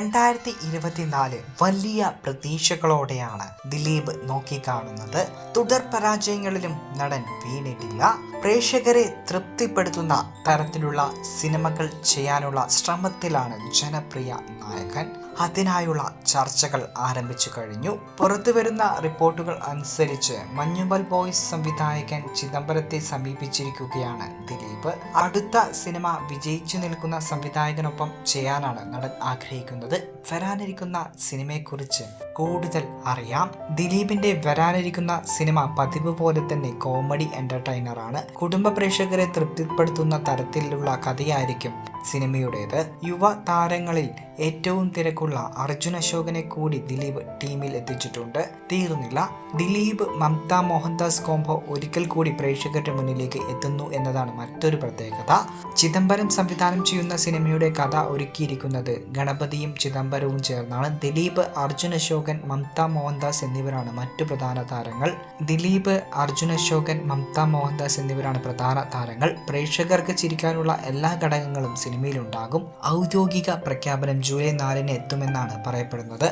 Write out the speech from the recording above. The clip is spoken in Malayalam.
രണ്ടായിരത്തി ഇരുപത്തിനാല് വലിയ പ്രതീക്ഷകളോടെയാണ് ദിലീപ് നോക്കിക്കാണുന്നത്. തുടർ പരാജയങ്ങളിലും നടൻ വീണിട്ടില്ല. പ്രേക്ഷകരെ തൃപ്തിപ്പെടുത്തുന്ന തരത്തിലുള്ള സിനിമകൾ ചെയ്യാനുള്ള ശ്രമത്തിലാണ് ജനപ്രിയ നായകൻ. അതിനായുള്ള ചർച്ചകൾ ആരംഭിച്ചു കഴിഞ്ഞു. പുറത്തുവരുന്ന റിപ്പോർട്ടുകൾ അനുസരിച്ച് മഞ്ഞുമൽ ബോയ്സ് സംവിധായകൻ ചിദംബരത്തെ സമീപിച്ചിരിക്കുകയാണ് ദിലീപ്. അടുത്ത സിനിമ വിജയിച്ചു നിൽക്കുന്ന സംവിധായകനൊപ്പം ചെയ്യാനാണ് നടൻ ആഗ്രഹിക്കുന്നത്. വരാനിരിക്കുന്ന സിനിമയെക്കുറിച്ച് കൂടുതൽ അറിയാം. ദിലീപിന്റെ വരാനിരിക്കുന്ന സിനിമ പതിവ് പോലെ തന്നെ കോമഡി എന്റർടൈനറാണ് കുടുംബ പ്രേക്ഷകരെ തൃപ്തിപ്പെടുത്തുന്ന തരത്തിലുള്ള കഥയായിരിക്കും സിനിമയുടേത്. യുവ താരങ്ങളിൽ ഏറ്റവും തിരക്കുള്ള അർജുൻ അശോകനെ കൂടി ദിലീപ് ടീമിൽ എത്തിച്ചിട്ടുണ്ട്. തീർന്നില്ല. ദിലീപ് മമത മോഹൻദാസ് കോംബോ ഒരിക്കൽ കൂടി പ്രേക്ഷകരുടെ മുന്നിലേക്ക് എത്തുന്നു എന്നതാണ് മറ്റൊരു പ്രത്യേകത. ചിദംബരം സംവിധാനം ചെയ്യുന്ന സിനിമയുടെ കഥ ഒരുക്കിയിരിക്കുന്നത് ഗണപതിയും ചിദംബരവും ചേർന്നാണ് ദിലീപ് അർജുൻ അശോകൻ മമത മോഹൻദാസ് എന്നിവരാണ് മറ്റു പ്രധാന താരങ്ങൾ. ദിലീപ് അർജുൻ അശോകൻ മമത മോഹൻദാസ് എന്നിവരാണ് പ്രധാന താരങ്ങൾ. പ്രേക്ഷകർക്ക് ചിരിക്കാനുള്ള എല്ലാ ഘടകങ്ങളും സിനിമയിലുണ്ടാകും ഔദ്യോഗിക പ്രഖ്യാപനം ജൂലൈ നാലിന് എത്തുമെന്നാണ് പറയപ്പെടുന്നത്.